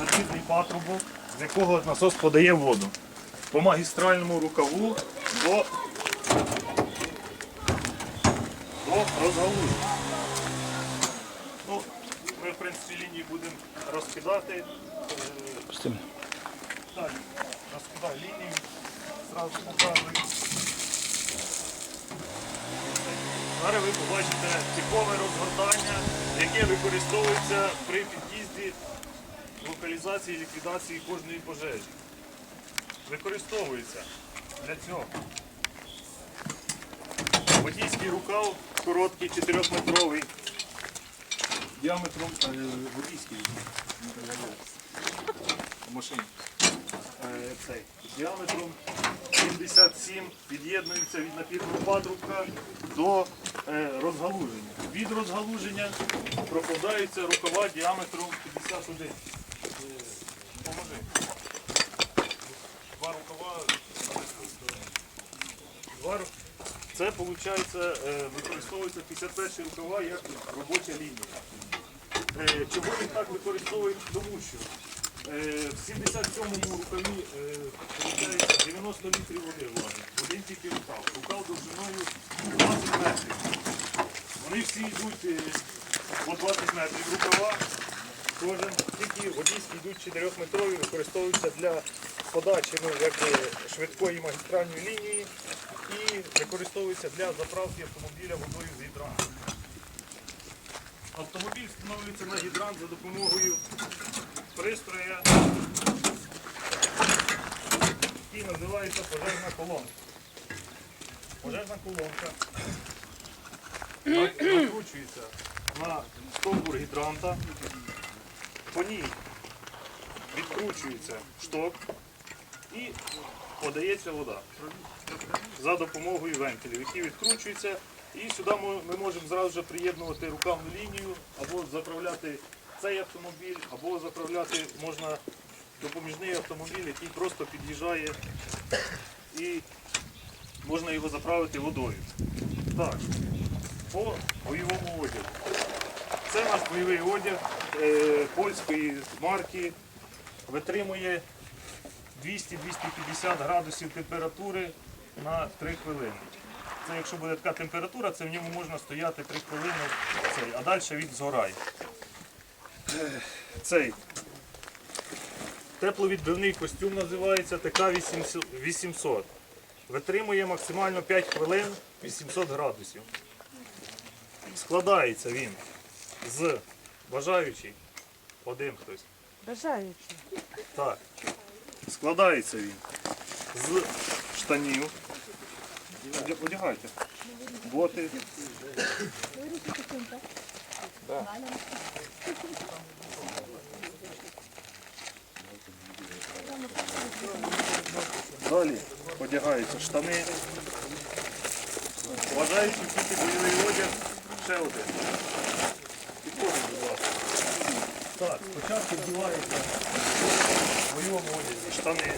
надвірний патрубок, з якого насос подає воду. По магістральному рукаву до, до розгалуження. Ну, ми, в принципі, лінії будемо розкидати. Е, Так, розкидай лінії, зразу показую. Зараз ви побачите типове розгортання, яке використовується при під'їзді локалізації і ліквідації кожної пожежі. Використовується для цього. Водійський рукав короткий, 4-метровий, діаметром е, водійський машині. Е, цей, діаметром 77 під'єднується від напірного патрубка до е, розгалуження. Від розгалуження прокладаються рукава діаметром 51. Е, Поможи. Два рукава. Два ру- Це виходить, використовується 51 рукава як робоча лінія. Е, Чого їх так використовують? Тому що е, в 77-му рукаві е, виходить 90 літрів води влазить. Один тільки рукав. Рукав довжиною 20 метрів. Вони всі йдуть е, по 20 метрів рукава. Кожен тільки водійські йдуть 4-метрові, використовуються для подачі ну, якби, швидкої магістральної лінії і використовуються для заправки автомобіля водою з гідранту. Автомобіль встановлюється на гідрант за допомогою пристроя, який називається пожежна колонка. Пожежна колонка накручується на стовбур гідранта, по ній відкручується шток і подається вода за допомогою вентилів, які відкручуються. І сюди ми- можемо зразу же приєднувати рукавну лінію, або заправляти цей автомобіль, або заправляти можна допоміжний автомобіль, який просто під'їжджає і можна його заправити водою. Так, по бойовому одягу. Це наш бойовий одяг е, польської марки, витримує 200-250 градусів температури на 3 хвилини. Це якщо буде така температура, це в ньому можна стояти 3 хвилини, цей, а далі він згорає. Цей тепловідбивний костюм називається ТК-800. Витримує максимально 5 хвилин 800 градусів. Складається він з бажаючий, один хтось. Бажаючи. Так. Складається він з штанів. Одя- Одягайте. Боти. Далі одягаються штани. Вважаючи тільки бойовий одяг, ще один. Так, спочатку вдівається в бойовому одязі штани.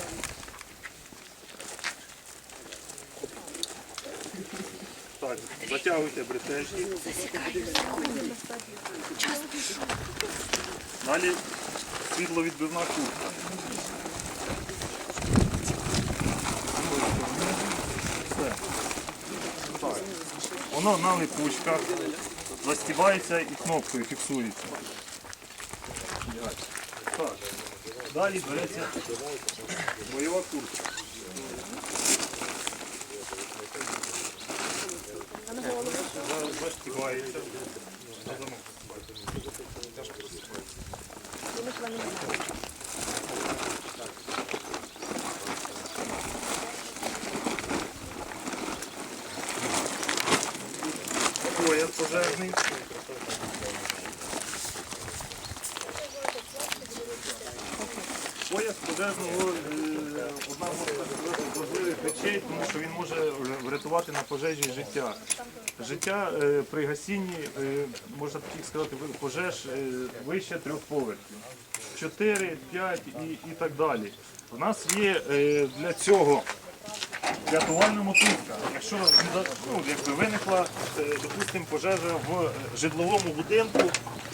Так, затягуйте бретельки. Далі світловідбивна куртка. Все. Так. На липучках застібається і кнопкою фіксується. Так. Далі береться бойова куртка. За- Застібається. На замок застібається. Пояс пожежний. Пояс пожежного е, одна з важливих речей, тому що він може врятувати на пожежі життя. Життя е, при гасінні, е, можна так сказати, пожеж е, вище трьох поверхів. 4, 5 і, і так далі. У нас є для цього рятувальна мотузка. Якщо ну, якби виникла, допустимо, пожежа в житловому будинку,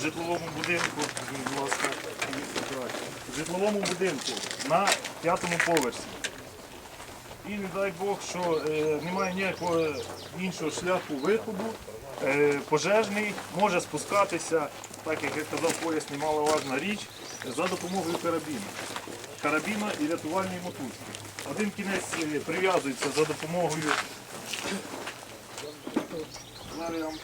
житловому будинку, будь ласка, житловому будинку на п'ятому поверсі. І не дай Бог, що е, немає ніякого іншого шляху виходу. Е, пожежний може спускатися, так як я казав, пояс немаловажна річ, за допомогою карабіна. Карабіна і рятувальної мотузки. Один кінець е, прив'язується за допомогою. Зараз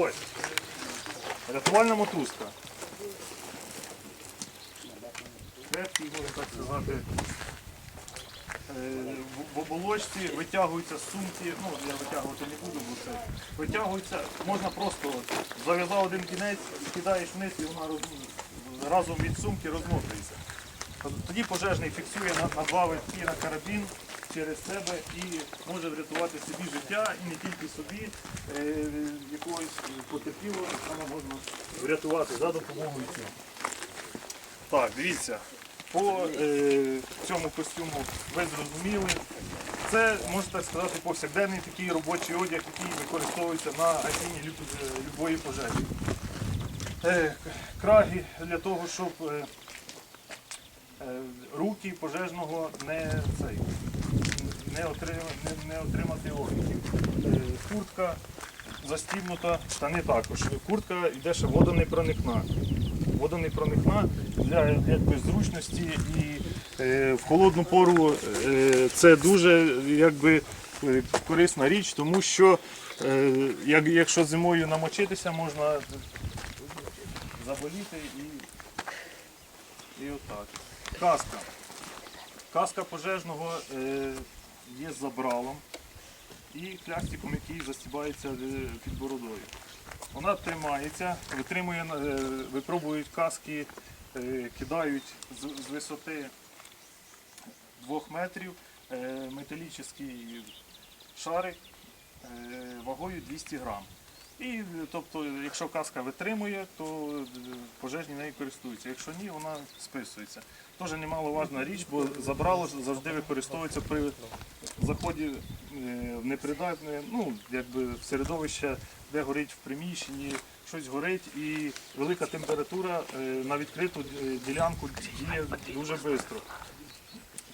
Ось. Рятувальна мотузка. Крепкий, можна так сказати. е, В оболочці витягуються сумки, ну я витягувати не буду, бо це витягується, можна просто зав'язав один кінець, кидаєш вниз і вона разом від сумки розмотується. Тоді пожежний фіксує на два витки на карабін через себе і може врятувати собі життя і не тільки собі, е, якогось потерпілого саме можна врятувати за допомогою цього. Так, дивіться, по е, цьому костюму ви зрозуміли. Це, можна так сказати, повсякденний такий робочий одяг, який використовується на гасінні любої пожежі. Е, краги для того, щоб е, е, руки пожежного не, цей, не, отримати, не, не отримати опіків. Е, Куртка застібнута, штани також. Куртка йде ще водонепроникна. Водонепроникна для якби, зручності і е, в холодну пору е, це дуже якби, е, корисна річ, тому що е, як, якщо зимою намочитися, можна заболіти і, і отак. Каска. Каска пожежного е, є забралом і клястиком, який застібається е, під бородою. Вона тримається, витримує, е, випробують каски, е, кидають з, висоти 2 метрів металічний шарик вагою 200 грам. І тобто, якщо каска витримує, то пожежні нею користуються. Якщо ні, вона списується. Теж немаловажна річ, бо забрало завжди використовується при заході е, в непридатне, ну, якби в середовище, де горить в приміщенні, щось горить і велика температура е, на відкриту е, ділянку діє дуже швидко.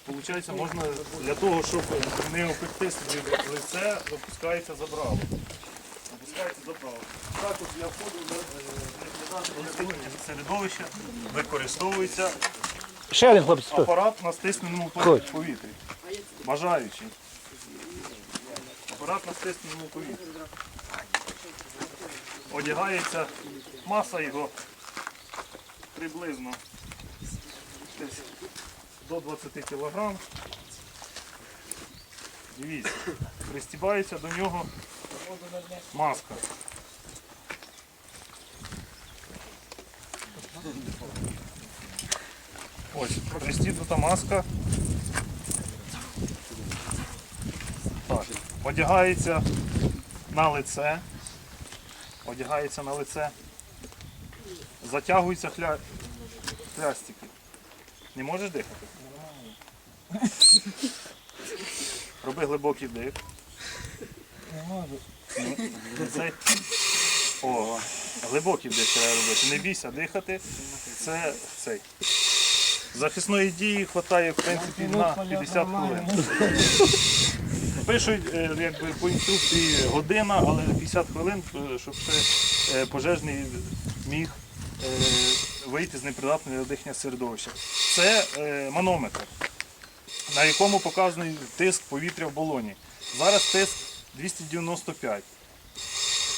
Получається, можна для того, щоб не опекти собі лице, опускається забрало. Опускається забрало. Також для входу в середовище використовується Ще один хлопець. апарат на стисненому повітрі. Бажаючий. Апарат на стисненому. Одягається маса його приблизно десь до 20 кг. Дивіться, пристібається до нього маска. Ось, пристібнута маска. Так, одягається на лице. Одягається на лице. Затягуються хля... хлястики. Не можеш дихати? Роби глибокий дих. Не можу. Цей... О, глибокий вдих треба робити. Не бійся дихати. Це цей. Захисної дії вистачає в принципі на 50 хвилин. Пишуть е, якби, по інструкції година, але 50 хвилин, е, щоб ще е, пожежний міг вийти з непридатного дихання середовища. Це манометр, на якому показаний тиск повітря в балоні. Зараз тиск 295.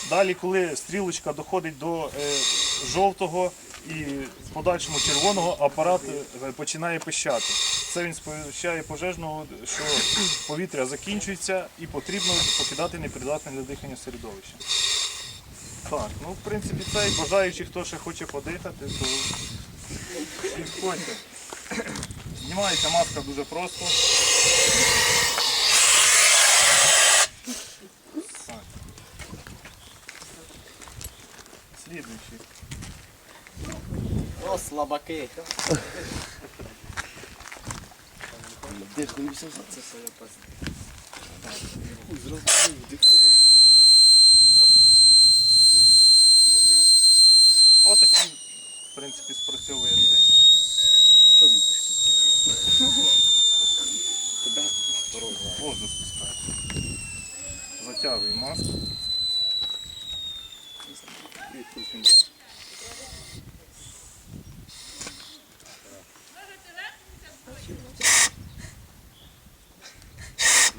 Далі, коли стрілочка доходить до жовтого і в подальшому червоного, апарат е, починає пищати. Це він сповіщає пожежного, що повітря закінчується і потрібно покидати непридатне для дихання середовище. Так, ну в принципі це і бажаючи, хто ще хоче подихати, то підходьте. Знімається маска дуже просто. Так. Слідуючий. Слабаки. Отакий, в принципі, спрацьовує цей. Що він пишний? Тебе Воздух спускає. Затягує маску. Відпустимо.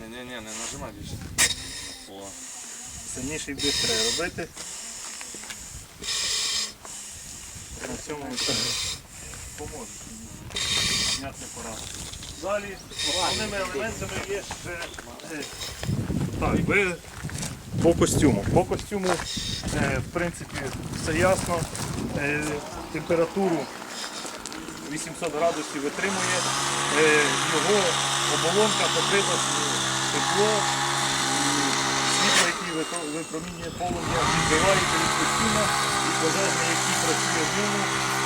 Не-не-не, не нажимай більше. О. Сильніший біг треба робити. На цьому поможе. Зняти поразку. Далі основними елементами є ще е, так, ви по костюму. По костюму, е, в принципі, все ясно. Е, Температуру 800 градусів витримує. Його оболонка покрита тепло, випромінює полум'я, відбивається від костюма і пожежний, який працює в ньому,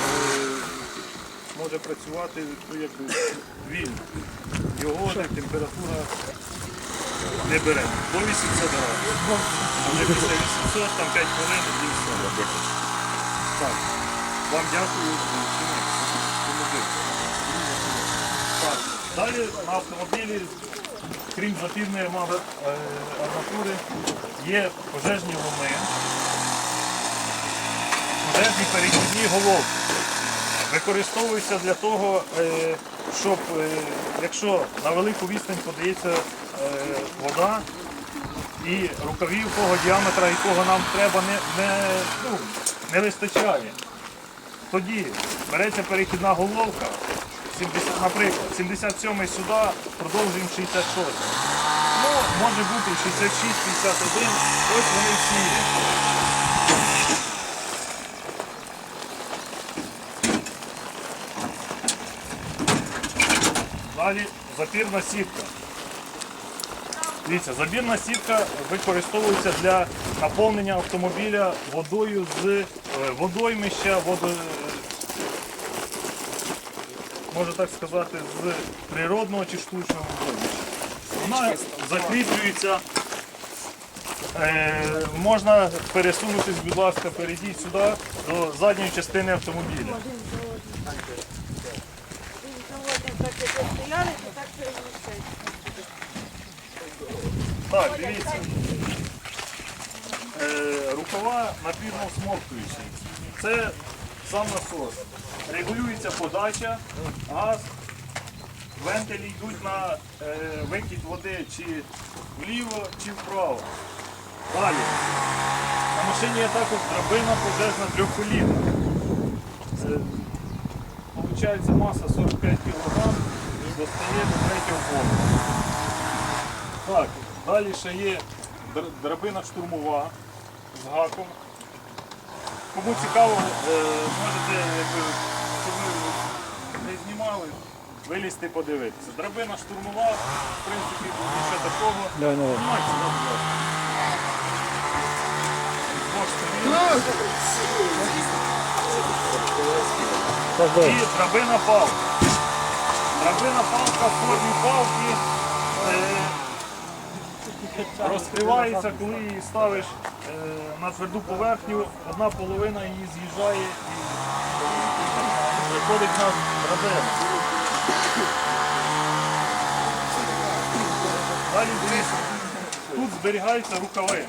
е, може працювати ну, вільно. Його температура не бере. До 80 градусів. А вже після 800, там 5 хвилин і все. Так, вам дякую. Так, далі на автомобілі, крім запірної е, арматури, є пожежні ломи, пожежні перехідні головки. Використовуються для того, е, щоб е, якщо на велику відстань подається вода, і рукавів того діаметра, якого нам треба, не, не, ну, не вистачає. Тоді береться перехідна головка, 70, наприклад, 77 сюди, продовжуємо 66. Ну, може бути 66, 51, ось вони всі є. Далі запірна сітка. Дивіться, забірна сітка використовується для наповнення автомобіля водою з е, водоймища, водо, можна так сказати, з природного чи штучного водоймища. Вона закріплюється. Е, можна пересунутись, будь ласка, перейдіть сюди до задньої частини автомобіля. Так, дивіться. Е, рукава напірно смоктуючі. Це сам насос. Регулюється подача, газ, вентилі йдуть на е, викид води чи вліво, чи вправо. Далі. На машині є також драбина пожежна трьохколінна. Е, Получається маса 45 кг і достає до третього поверху. Так, далі ще є драбина штурмова з гаком. Кому цікаво, е, можете, щоб ви не знімали, вилізти подивитися. Драбина штурмова, в принципі, нічого такого. Будь ласка. Двох сторін. І драбина палка. Драбина палка в формі палки розкривається, коли її ставиш е, на тверду поверхню, одна половина її з'їжджає і виходить на драбину. Далі тут зберігаються рукави.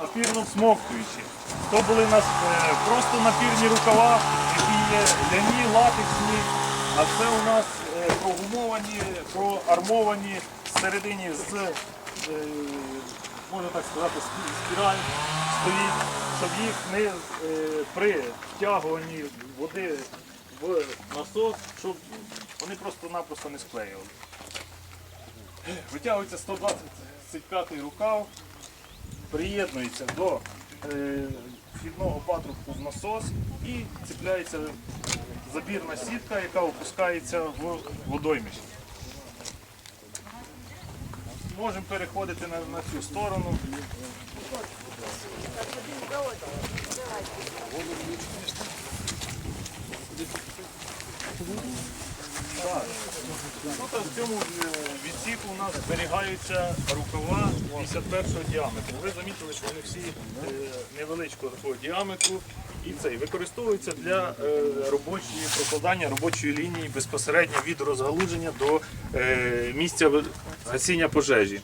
Напірно всмоктуючі. То були у нас е, просто напірні рукава, які є ляні, латексні, а це у нас е, прогумовані, проармовані всередині з, е, можна так сказати, спіраль стоїть, щоб їх не е, при втягуванні води в насос, щоб вони просто-напросто не склеювали. Витягується 125 рукав, приєднується до е, вхідного патрубку в насос і цепляється забірна сітка, яка опускається в водоймище. Можемо переходити на, на цю сторону. Тут в цьому е, відсіку у нас зберігаються рукава 51-го діаметру. Ви замітили, що вони всі е, невеличкого такого діаметру. І цей використовується для е, робочої прокладання робочої лінії безпосередньо від розгалуження до е, місця гасіння пожежі.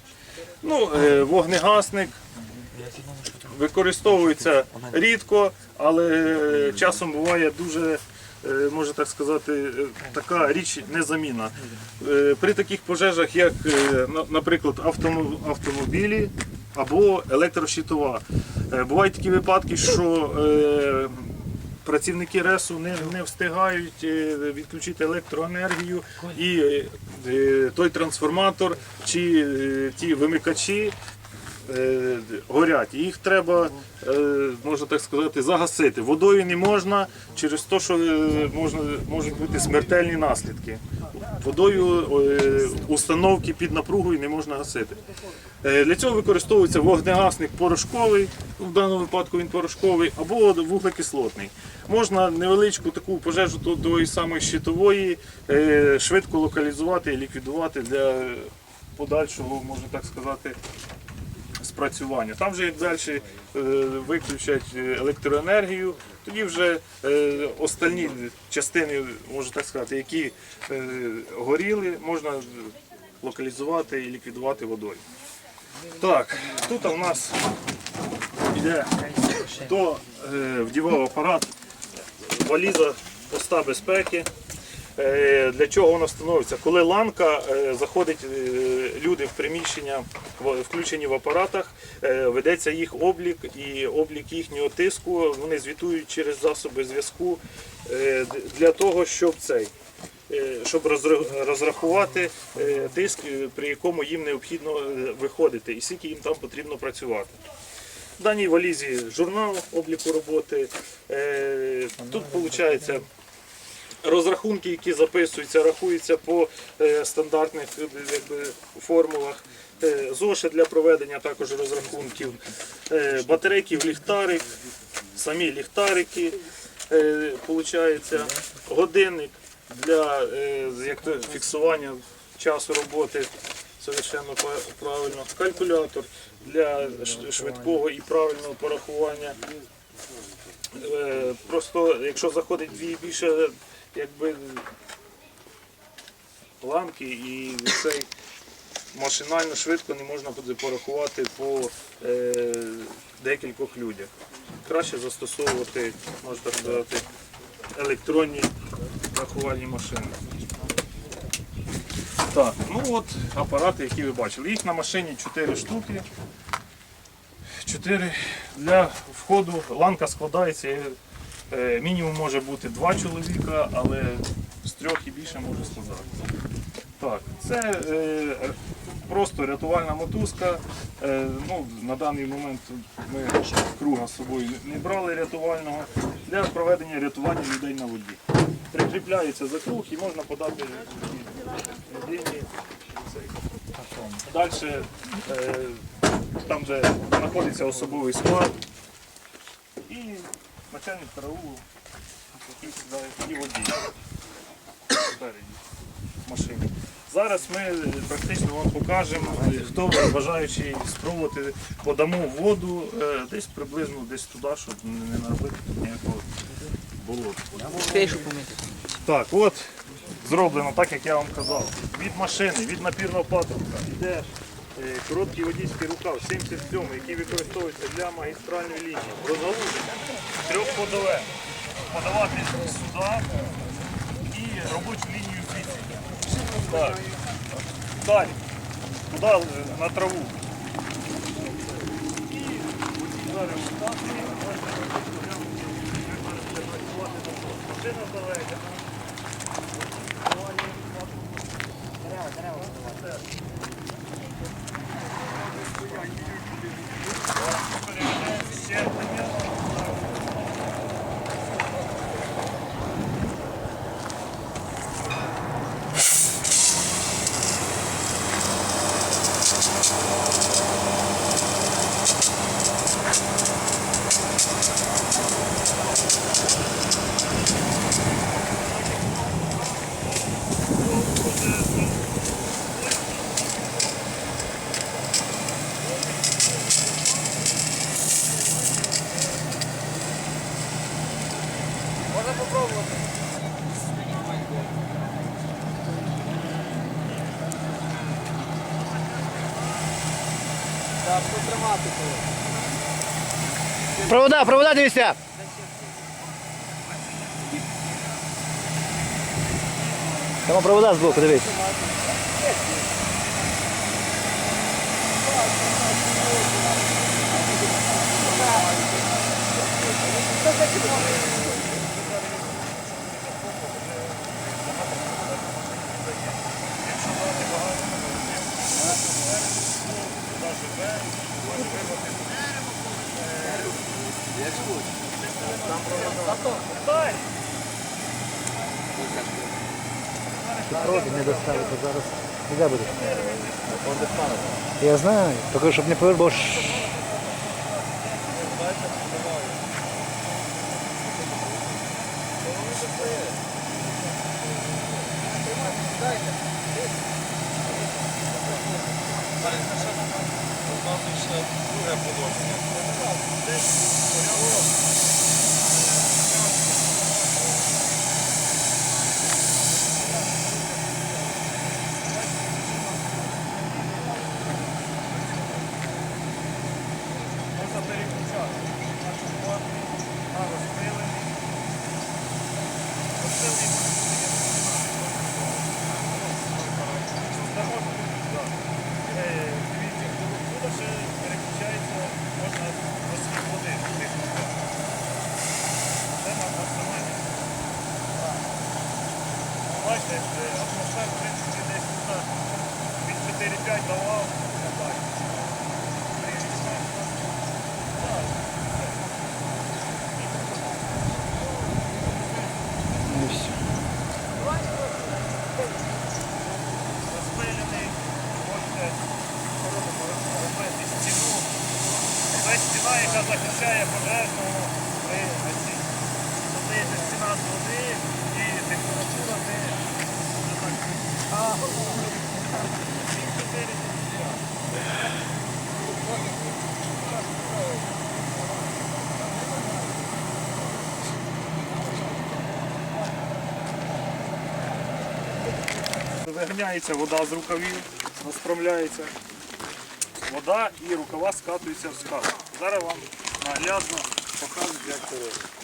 Ну, е, вогнегасник використовується рідко, але часом буває дуже, можна так сказати, така річ незамінна. При таких пожежах, як, наприклад, автомобілі або електрощитова. Е, Бувають такі випадки, що е, працівники РЕСу не, не встигають е, відключити електроенергію і той трансформатор чи ті вимикачі горять. Їх треба, е, можна так сказати, загасити. Водою не можна через те, що е, можна, можуть бути смертельні наслідки. Водою е, установки під напругою не можна гасити. Е, Для цього використовується вогнегасник порошковий, в даному випадку він порошковий, або вуглекислотний. Можна невеличку таку пожежу до тої самої щитової е, швидко локалізувати і ліквідувати для подальшого, можна так сказати, спрацювання. Там вже далі е, виключать е, електроенергію, тоді вже е, остальні частини, можна так сказати, які горіли, можна локалізувати і ліквідувати водою. Так, тут у нас йде хто вдівав апарат, валіза поста безпеки. Е, Для чого вона встановиться? Коли ланка е, заходить е, люди в приміщення, включені в апаратах, ведеться їх облік і облік їхнього тиску. Вони звітують через засоби зв'язку для того, щоб цей. Щоб розрахувати тиск, при якому їм необхідно виходити, і скільки їм там потрібно працювати. В даній валізі журнал обліку роботи. Тут виходить розрахунки, які записуються, рахуються по е, стандартних е, якби, формулах. Е, Зошит для проведення також розрахунків, батарейки ліхтарик, самі ліхтарики, получається, годинник для як то, фіксування часу роботи. Совершенно правильно. Калькулятор для швидкого і правильного порахування. Просто якщо заходить дві більше якби ламки і цей машинально швидко не можна буде порахувати по е, декількох людях. Краще застосовувати, можна так сказати, електронні рахувальні машини. Так, ну от апарати, які ви бачили. Їх на машині 4 штуки. 4 для входу ланка складається. Е, Мінімум може бути 2 чоловіка, але з трьох і більше може складатися. Так, це е, просто рятувальна мотузка. Е, ну, на даний момент ми круга з собою не брали рятувального для проведення рятування людей на воді. Прикріпляється за круг і можна подати людині. Далі е, там, де знаходиться особовий склад і начальник караулу, який сідає, і водій спереді в машині. Зараз ми практично вам покажемо, хто бажаючий спробувати, подамо воду е, десь приблизно десь туди, щоб не наробити тут ніякого болота. Так, от зроблено так, як я вам казав. Від машини, від напірного патрубка йде короткий водійський рукав 77, який використовується для магістральної лінії. Розгалуження трьохходове. Подавати сюди і робочу лінію звідси. Так. Далі. Туди е, на траву. І зараз отак, і можна працювати Провода, провода дивіться. Там провода збоку, дивись. Трохи не доставити зараз. Де буде? Я знаю, тільки щоб не повер, бо ж... Друге положення. Можна переключати. Нашу плату на розпилений. Розпилений Це можна так. Е, Дивіться, тут ще переключається, можна розхід води. в тих руках. Це на максимальний. Бачите, е, атмосфер, в принципі, десь тут від 4-5 давав. Так. Ну, все. розпилений, можете робити стіну. Це стіна, яка захищає пожежного при оці. Додається стіна з води і температура не не так. А, всі чотири тут. Виганяється вода з рукавів, розправляється. Вода і рукава скатуються в скат. Зараз вам наглядно показую, як це робить.